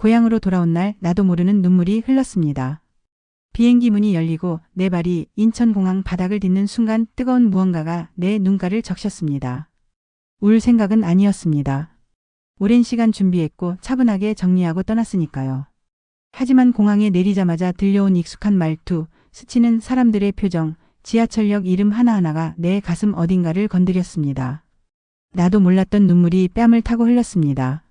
고향으로 돌아온 날 나도 모르는 눈물이 흘렀습니다. 비행기 문이 열리고 내 발이 인천공항 바닥을 딛는 순간 뜨거운 무언가가 내 눈가를 적셨습니다. 울 생각은 아니었습니다. 오랜 시간 준비했고 차분하게 정리하고 떠났으니까요. 하지만 공항에 내리자마자 들려온 익숙한 말투, 스치는 사람들의 표정, 지하철역 이름 하나하나가 내 가슴 어딘가를 건드렸습니다. 나도 몰랐던 눈물이 뺨을 타고 흘렀습니다.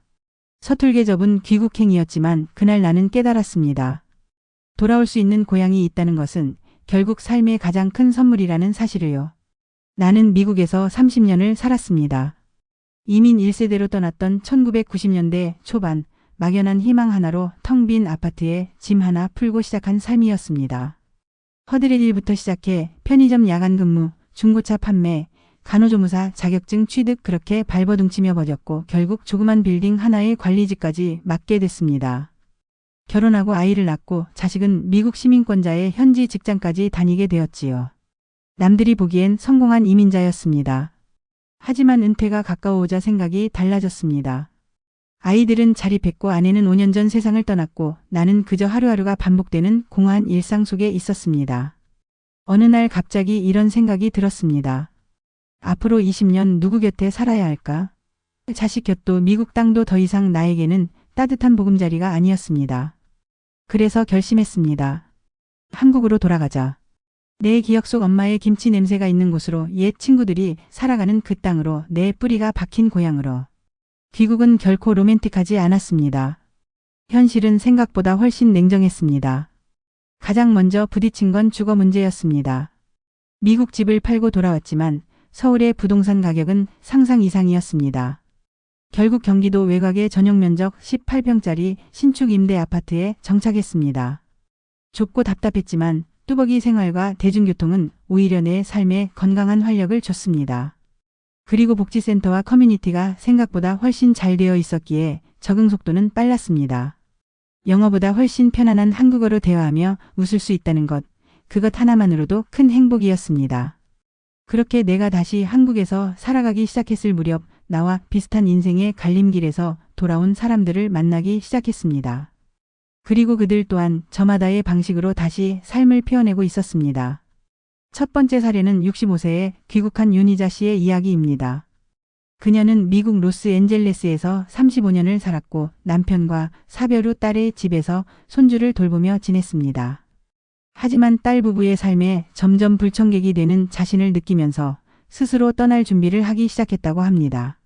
서툴게 접은 귀국행이었지만 그날 나는 깨달았습니다. 돌아올 수 있는 고향이 있다는 것은 결국 삶의 가장 큰 선물이라는 사실을요. 나는 미국에서 30년을 살았습니다. 이민 1세대로 떠났던 1990년대 초반 막연한 희망 하나로 텅 빈 아파트에 짐 하나 풀고 시작한 삶이었습니다. 허드렛 일부터 시작해 편의점 야간 근무, 중고차 판매, 간호조무사 자격증 취득 그렇게 발버둥치며 버텼고 결국 조그만 빌딩 하나의 관리직까지 맡게 됐습니다. 결혼하고 아이를 낳고 자식은 미국 시민권자의 현지 직장까지 다니게 되었지요. 남들이 보기엔 성공한 이민자였습니다. 하지만 은퇴가 가까워오자 생각이 달라졌습니다. 아이들은 자립했고 아내는 5년 전 세상을 떠났고 나는 그저 하루하루가 반복되는 공허한 일상 속에 있었습니다. 어느 날 갑자기 이런 생각이 들었습니다. 앞으로 20년 누구 곁에 살아야 할까? 자식 곁도 미국 땅도 더 이상 나에게는 따뜻한 보금자리가 아니었습니다. 그래서 결심했습니다. 한국으로 돌아가자. 내 기억 속 엄마의 김치 냄새가 있는 곳으로 옛 친구들이 살아가는 그 땅으로 내 뿌리가 박힌 고향으로. 귀국은 결코 로맨틱하지 않았습니다. 현실은 생각보다 훨씬 냉정했습니다. 가장 먼저 부딪힌 건 주거 문제였습니다. 미국 집을 팔고 돌아왔지만 서울의 부동산 가격은 상상 이상이었습니다. 결국 경기도 외곽의 전용 면적 18평짜리 신축 임대 아파트에 정착했습니다. 좁고 답답했지만 뚜벅이 생활과 대중교통은 오히려 내 삶에 건강한 활력을 줬습니다. 그리고 복지센터와 커뮤니티가 생각보다 훨씬 잘 되어 있었기에 적응 속도는 빨랐습니다. 영어보다 훨씬 편안한 한국어로 대화하며 웃을 수 있다는 것, 그것 하나만으로도 큰 행복이었습니다. 그렇게 내가 다시 한국에서 살아가기 시작했을 무렵 나와 비슷한 인생의 갈림길에서 돌아온 사람들을 만나기 시작했습니다. 그리고 그들 또한 저마다의 방식으로 다시 삶을 피워내고 있었습니다. 첫 번째 사례는 65세에 귀국한 윤희자 씨의 이야기입니다. 그녀는 미국 로스앤젤레스에서 35년을 살았고 남편과 사별 후 딸의 집에서 손주를 돌보며 지냈습니다. 하지만 딸 부부의 삶에 점점 불청객이 되는 자신을 느끼면서 스스로 떠날 준비를 하기 시작했다고 합니다.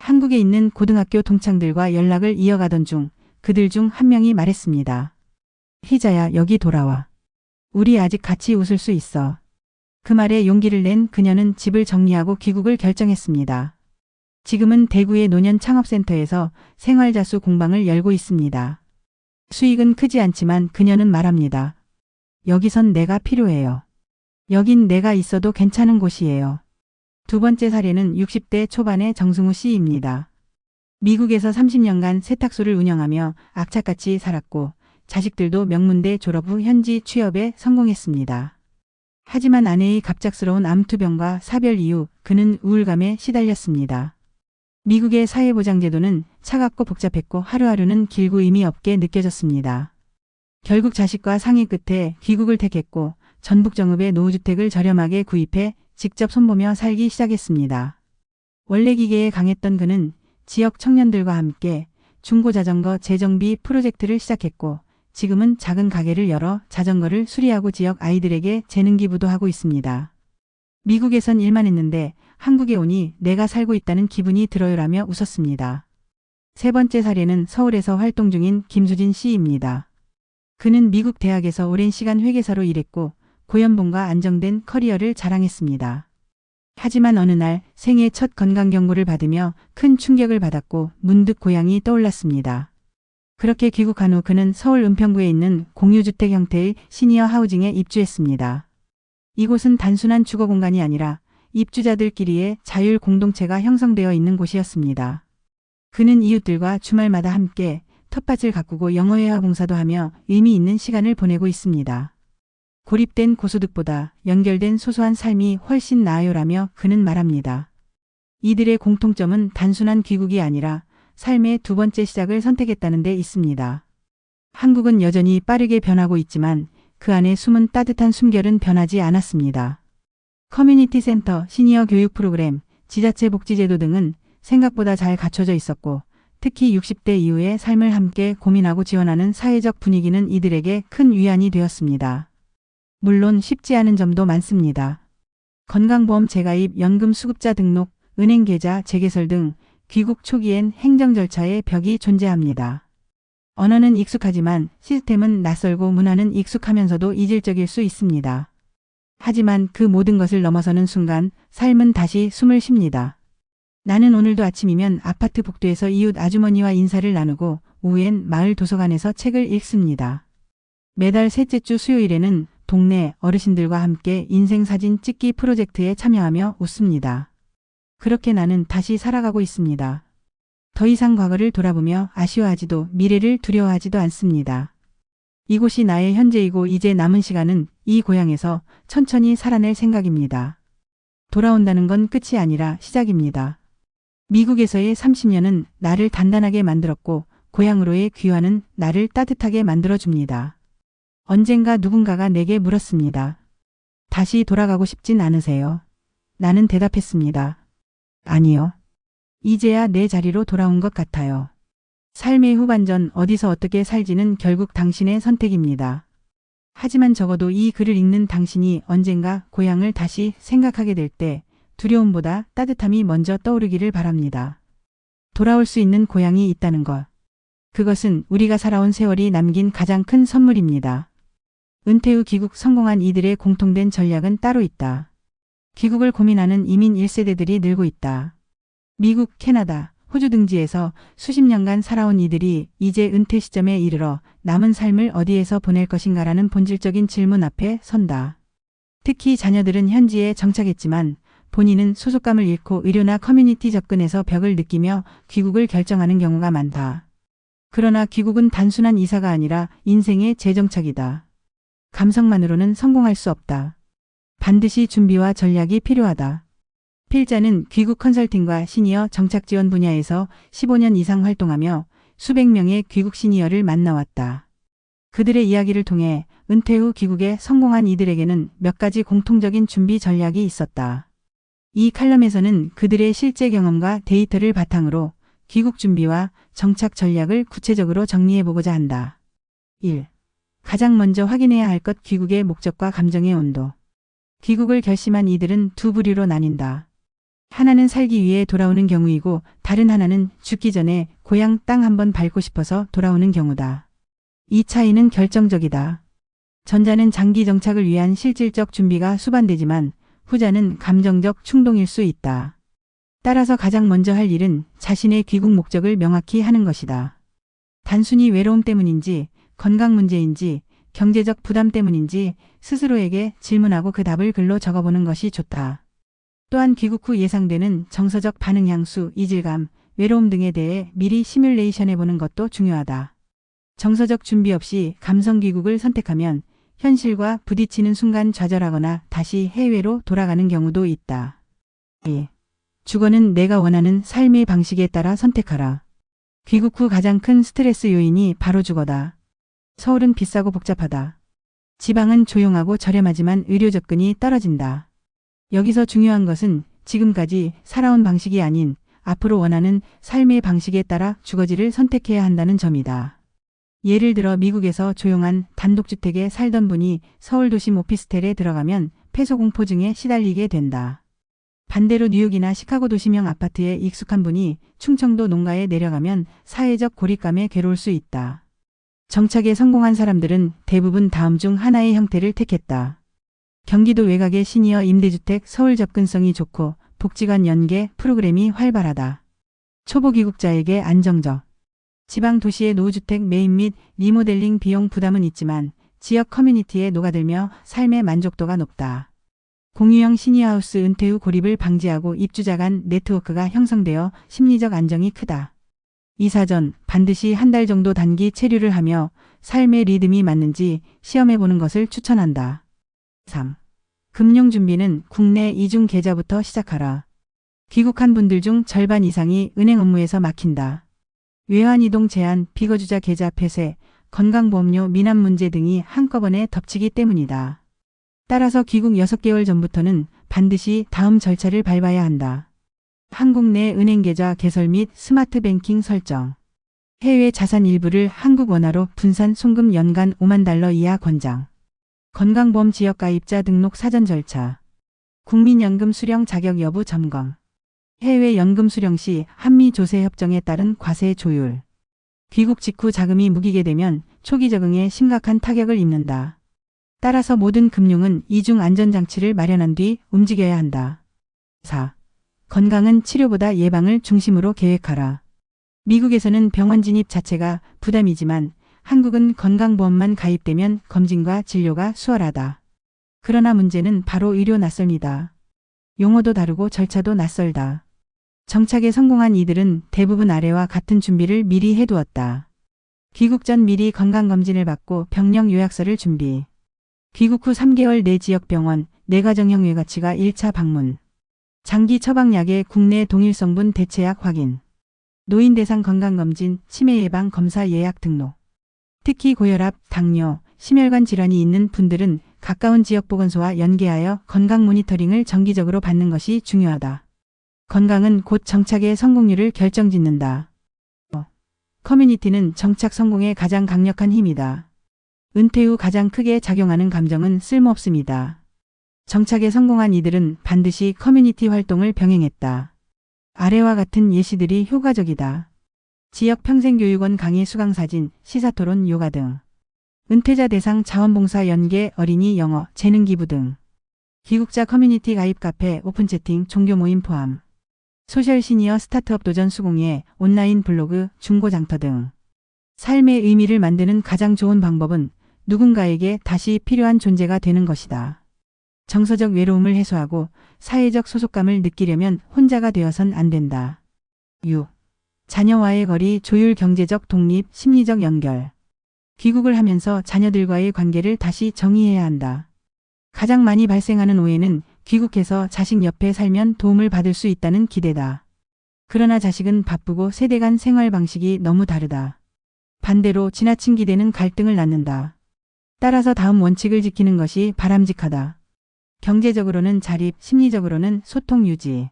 한국에 있는 고등학교 동창들과 연락을 이어가던 중 그들 중 한 명이 말했습니다. 희자야 여기 돌아와. 우리 아직 같이 웃을 수 있어. 그 말에 용기를 낸 그녀는 집을 정리하고 귀국을 결정했습니다. 지금은 대구의 노년 창업센터에서 생활자수 공방을 열고 있습니다. 수익은 크지 않지만 그녀는 말합니다. 여기선 내가 필요해요. 여긴 내가 있어도 괜찮은 곳이에요. 두 번째 사례는 60대 초반의 정승우 씨입니다. 미국에서 30년간 세탁소를 운영하며 악착같이 살았고 자식들도 명문대 졸업 후 현지 취업에 성공했습니다. 하지만 아내의 갑작스러운 암투병과 사별 이후 그는 우울감에 시달렸습니다. 미국의 사회보장제도는 차갑고 복잡했고 하루하루는 길고 의미 없게 느껴졌습니다. 결국 자식과 상의 끝에 귀국을 택했고 전북 정읍의 노후주택을 저렴하게 구입해 직접 손보며 살기 시작했습니다. 원래 기계에 강했던 그는 지역 청년들과 함께 중고자전거 재정비 프로젝트를 시작했고 지금은 작은 가게를 열어 자전거를 수리하고 지역 아이들에게 재능 기부도 하고 있습니다. 미국에선 일만 했는데 한국에 오니 내가 살고 있다는 기분이 들어요라며 웃었습니다. 세 번째 사례는 서울에서 활동 중인 김수진 씨입니다. 그는 미국 대학에서 오랜 시간 회계사로 일했고 고연봉과 안정된 커리어를 자랑했습니다. 하지만 어느 날 생애 첫 건강 경고를 받으며 큰 충격을 받았고 문득 고향이 떠올랐습니다. 그렇게 귀국한 후 그는 서울 은평구에 있는 공유주택 형태의 시니어 하우징에 입주했습니다. 이곳은 단순한 주거 공간이 아니라 입주자들끼리의 자율 공동체가 형성되어 있는 곳이었습니다. 그는 이웃들과 주말마다 함께 텃밭을 가꾸고 영어회화 봉사도 하며 의미 있는 시간을 보내고 있습니다. 고립된 고소득보다 연결된 소소한 삶이 훨씬 나아요라며 그는 말합니다. 이들의 공통점은 단순한 귀국이 아니라 삶의 두 번째 시작을 선택했다는 데 있습니다. 한국은 여전히 빠르게 변하고 있지만 그 안에 숨은 따뜻한 숨결은 변하지 않았습니다. 커뮤니티 센터, 시니어 교육 프로그램, 지자체 복지제도 등은 생각보다 잘 갖춰져 있었고 특히 60대 이후의 삶을 함께 고민하고 지원하는 사회적 분위기는 이들에게 큰 위안이 되었습니다. 물론 쉽지 않은 점도 많습니다. 건강보험 재가입, 연금 수급자 등록, 은행 계좌 재개설 등 귀국 초기엔 행정 절차에 벽이 존재합니다. 언어는 익숙하지만 시스템은 낯설고 문화는 익숙하면서도 이질적일 수 있습니다. 하지만 그 모든 것을 넘어서는 순간 삶은 다시 숨을 쉽니다. 나는 오늘도 아침이면 아파트 복도에서 이웃 아주머니와 인사를 나누고 오후엔 마을 도서관에서 책을 읽습니다. 매달 셋째 주 수요일에는 동네 어르신들과 함께 인생 사진 찍기 프로젝트에 참여하며 웃습니다. 그렇게 나는 다시 살아가고 있습니다. 더 이상 과거를 돌아보며 아쉬워하지도 미래를 두려워하지도 않습니다. 이곳이 나의 현재이고 이제 남은 시간은 이 고향에서 천천히 살아낼 생각입니다. 돌아온다는 건 끝이 아니라 시작입니다. 미국에서의 30년은 나를 단단하게 만들었고 고향으로의 귀환은 나를 따뜻하게 만들어줍니다. 언젠가 누군가가 내게 물었습니다. 다시 돌아가고 싶진 않으세요? 나는 대답했습니다. 아니요. 이제야 내 자리로 돌아온 것 같아요. 삶의 후반전 어디서 어떻게 살지는 결국 당신의 선택입니다. 하지만 적어도 이 글을 읽는 당신이 언젠가 고향을 다시 생각하게 될 때 두려움보다 따뜻함이 먼저 떠오르기를 바랍니다. 돌아올 수 있는 고향이 있다는 것. 그것은 우리가 살아온 세월이 남긴 가장 큰 선물입니다. 은퇴 후 귀국 성공한 이들의 공통된 전략은 따로 있다. 귀국을 고민하는 이민 1세대들이 늘고 있다. 미국, 캐나다, 호주 등지에서 수십 년간 살아온 이들이 이제 은퇴 시점에 이르러 남은 삶을 어디에서 보낼 것인가라는 본질적인 질문 앞에 선다. 특히 자녀들은 현지에 정착했지만 본인은 소속감을 잃고 의료나 커뮤니티 접근에서 벽을 느끼며 귀국을 결정하는 경우가 많다. 그러나 귀국은 단순한 이사가 아니라 인생의 재정착이다. 감성만으로는 성공할 수 없다. 반드시 준비와 전략이 필요하다. 필자는 귀국 컨설팅과 시니어 정착 지원 분야에서 15년 이상 활동하며 수백 명의 귀국 시니어를 만나왔다. 그들의 이야기를 통해 은퇴 후 귀국에 성공한 이들에게는 몇 가지 공통적인 준비 전략이 있었다. 이 칼럼에서는 그들의 실제 경험과 데이터를 바탕으로 귀국 준비와 정착 전략을 구체적으로 정리해보고자 한다. 1. 가장 먼저 확인해야 할 것 귀국의 목적과 감정의 온도. 귀국을 결심한 이들은 두 부류로 나뉜다. 하나는 살기 위해 돌아오는 경우이고 다른 하나는 죽기 전에 고향 땅 한번 밟고 싶어서 돌아오는 경우다. 이 차이는 결정적이다. 전자는 장기 정착을 위한 실질적 준비가 수반되지만 후자는 감정적 충동일 수 있다. 따라서 가장 먼저 할 일은 자신의 귀국 목적을 명확히 하는 것이다. 단순히 외로움 때문인지 건강 문제인지 경제적 부담 때문인지 스스로에게 질문하고 그 답을 글로 적어보는 것이 좋다. 또한 귀국 후 예상되는 정서적 반응 향수, 이질감, 외로움 등에 대해 미리 시뮬레이션해보는 것도 중요하다. 정서적 준비 없이 감성 귀국을 선택하면 현실과 부딪히는 순간 좌절하거나 다시 해외로 돌아가는 경우도 있다. 2. 주거는 내가 원하는 삶의 방식에 따라 선택하라. 귀국 후 가장 큰 스트레스 요인이 바로 주거다. 서울은 비싸고 복잡하다. 지방은 조용하고 저렴하지만 의료 접근이 떨어진다. 여기서 중요한 것은 지금까지 살아온 방식이 아닌 앞으로 원하는 삶의 방식에 따라 주거지를 선택해야 한다는 점이다. 예를 들어 미국에서 조용한 단독주택에 살던 분이 서울 도심 오피스텔에 들어가면 폐소공포증에 시달리게 된다. 반대로 뉴욕이나 시카고 도시명 아파트에 익숙한 분이 충청도 농가에 내려가면 사회적 고립감에 괴로울 수 있다. 정착에 성공한 사람들은 대부분 다음 중 하나의 형태를 택했다. 경기도 외곽의 시니어 임대주택 서울 접근성이 좋고 복지관 연계 프로그램이 활발하다. 초보 귀국자에게 안정적. 지방 도시의 노후주택 매입 및 리모델링 비용 부담은 있지만 지역 커뮤니티에 녹아들며 삶의 만족도가 높다. 공유형 시니어하우스 은퇴 후 고립을 방지하고 입주자 간 네트워크가 형성되어 심리적 안정이 크다. 이사 전 반드시 한 달 정도 단기 체류를 하며 삶의 리듬이 맞는지 시험해 보는 것을 추천한다. 3. 금융 준비는 국내 이중 계좌부터 시작하라. 귀국한 분들 중 절반 이상이 은행 업무에서 막힌다. 외환이동 제한, 비거주자 계좌 폐쇄, 건강보험료 미납 문제 등이 한꺼번에 덮치기 때문이다. 따라서 귀국 6개월 전부터는 반드시 다음 절차를 밟아야 한다. 한국 내 은행 계좌 개설 및 스마트 뱅킹 설정. 해외 자산 일부를 한국 원화로 분산 송금 연간 5만 달러 이하 권장. 건강보험 지역 가입자 등록 사전 절차. 국민연금 수령 자격 여부 점검. 해외 연금 수령 시 한미 조세 협정에 따른 과세 조율. 귀국 직후 자금이 묵이게 되면 초기 적응에 심각한 타격을 입는다. 따라서 모든 금융은 이중 안전장치를 마련한 뒤 움직여야 한다. 4. 건강은 치료보다 예방을 중심으로 계획하라. 미국에서는 병원 진입 자체가 부담이지만 한국은 건강보험만 가입되면 검진과 진료가 수월하다. 그러나 문제는 바로 의료 낯설니다. 용어도 다르고 절차도 낯설다. 정착에 성공한 이들은 대부분 아래와 같은 준비를 미리 해두었다. 귀국 전 미리 건강검진을 받고 병력 요약서를 준비. 귀국 후 3개월 내 지역 병원, 내가정형 외가치가 1차 방문. 장기 처방약의 국내 동일 성분 대체약 확인. 노인 대상 건강검진, 치매 예방 검사 예약 등록. 특히 고혈압, 당뇨, 심혈관 질환이 있는 분들은 가까운 지역 보건소와 연계하여 건강 모니터링을 정기적으로 받는 것이 중요하다. 건강은 곧 정착의 성공률을 결정짓는다. 커뮤니티는 정착 성공의 가장 강력한 힘이다. 은퇴 후 가장 크게 작용하는 감정은 쓸모없습니다. 정착에 성공한 이들은 반드시 커뮤니티 활동을 병행했다. 아래와 같은 예시들이 효과적이다. 지역 평생교육원 강의 수강사진, 시사토론 요가 등. 은퇴자 대상 자원봉사 연계 어린이 영어, 재능기부 등. 귀국자 커뮤니티 가입 카페, 오픈 채팅, 종교 모임 포함. 소셜 시니어 스타트업 도전 수공예, 온라인 블로그, 중고 장터 등. 삶의 의미를 만드는 가장 좋은 방법은 누군가에게 다시 필요한 존재가 되는 것이다. 정서적 외로움을 해소하고 사회적 소속감을 느끼려면 혼자가 되어선 안 된다. 6. 자녀와의 거리 조율 경제적 독립 심리적 연결. 귀국을 하면서 자녀들과의 관계를 다시 정의해야 한다. 가장 많이 발생하는 오해는 귀국해서 자식 옆에 살면 도움을 받을 수 있다는 기대다. 그러나 자식은 바쁘고 세대 간 생활 방식이 너무 다르다. 반대로 지나친 기대는 갈등을 낳는다. 따라서 다음 원칙을 지키는 것이 바람직하다. 경제적으로는 자립, 심리적으로는 소통 유지.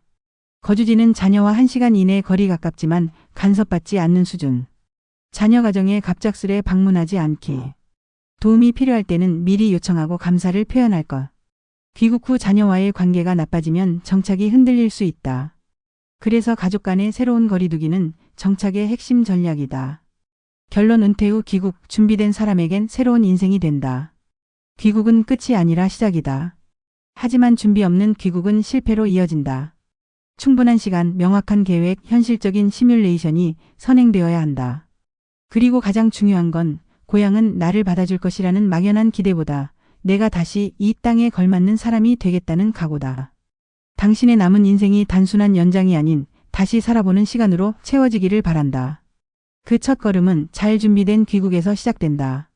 거주지는 자녀와 1시간 이내 거리 가깝지만 간섭받지 않는 수준. 자녀 가정에 갑작스레 방문하지 않기. 도움이 필요할 때는 미리 요청하고 감사를 표현할 것. 귀국 후 자녀와의 관계가 나빠지면 정착이 흔들릴 수 있다. 그래서 가족 간의 새로운 거리두기는 정착의 핵심 전략이다. 결론 은퇴 후 귀국 준비된 사람에겐 새로운 인생이 된다. 귀국은 끝이 아니라 시작이다. 하지만 준비 없는 귀국은 실패로 이어진다. 충분한 시간, 명확한 계획, 현실적인 시뮬레이션이 선행되어야 한다. 그리고 가장 중요한 건 고향은 나를 받아줄 것이라는 막연한 기대보다 내가 다시 이 땅에 걸맞는 사람이 되겠다는 각오다. 당신의 남은 인생이 단순한 연장이 아닌 다시 살아보는 시간으로 채워지기를 바란다. 그 첫 걸음은 잘 준비된 귀국에서 시작된다.